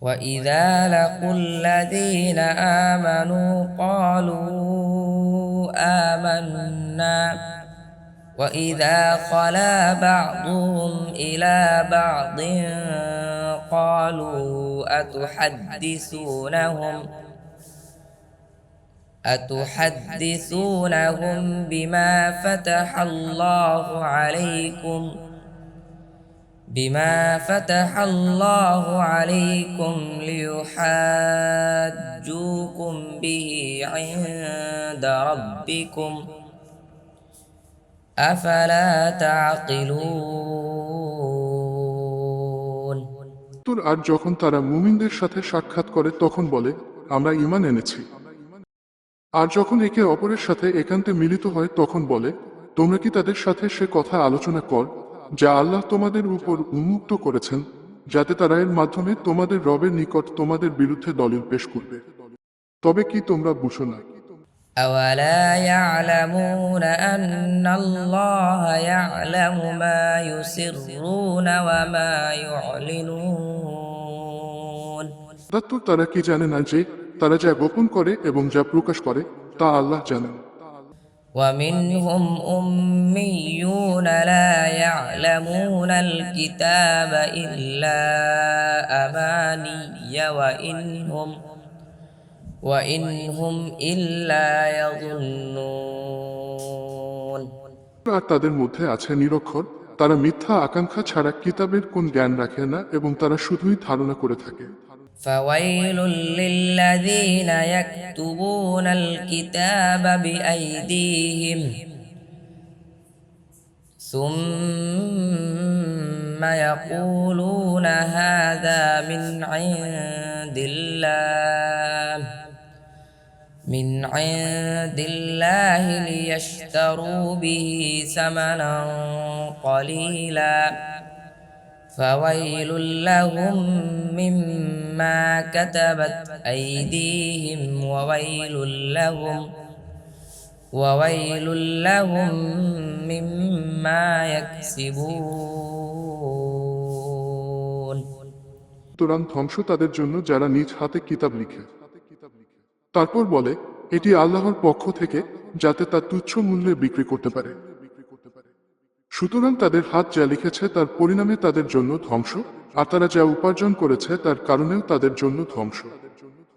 وإذا لقوا الذين آمنوا قالوا آمنا وإذا خلا بعضهم إلى بعض قالوا أتحدثونهم أتحدثونهم بما فتح الله عليكم بما فتح الله عليكم ليحاجوكم به عند ربكم أفلا تعقلون তোর আর যখন তারা মুমিনদের সাথে সাক্ষাৎ করে তখন বলে আমরা ঈমান এনেছি আর যখন একে অপরের সাথে একান্তে মিলিত হয় তখন বলে তোমরা কি তাদের সাথে সে কথা আলোচনা কর যা আল্লাহ তোমাদের উপর উন্মুক্ত করেছেন যাতে তারা এর মাধ্যমে তোমাদের রবের নিকট তোমাদের বিরুদ্ধে দলিল পেশ করবে তবে কি তোমরা বুঝো না أولا يعلمون أن الله يعلم ما يسرون وما يعلنون তাত্ত্ব তারা কি জানে না যে তারা যা গোপন করে এবং যা প্রকাশ করে তা আল্লাহ জানেন ومنهم أميون لا يعلمون الكتاب إلا أماني وإنهم وإنهم إلا يظنون আর তাদের মধ্যে আছে নিরক্ষর তারা মিথ্যা আকাঙ্ক্ষা ছাড়া কিতাবের কোন জ্ঞান রাখে না এবং তারা শুধুই ধারণা করে থাকে فويل للذين يكتبون الكتاب بأيديهم ثم يقولون هذا من عند الله من عند الله ليشتروا به ثمنا قليلا فويل لهم مما كتبت أيديهم وويل لهم وويل لهم مما يكسبون সুতরাং ধ্বংস তাদের জন্য যারা নিজ হাতে কিতাব লিখে তারপর বলে এটি আল্লাহর পক্ষ থেকে যাতে তা তুচ্ছ মূল্যে বিক্রি করতে পারে সুতরাং তাদের হাত যা লিখেছে তার পরিণামে তাদের জন্য ধ্বংস আর তারা যা উপার্জন করেছে তার কারণেও তাদের জন্য ধ্বংস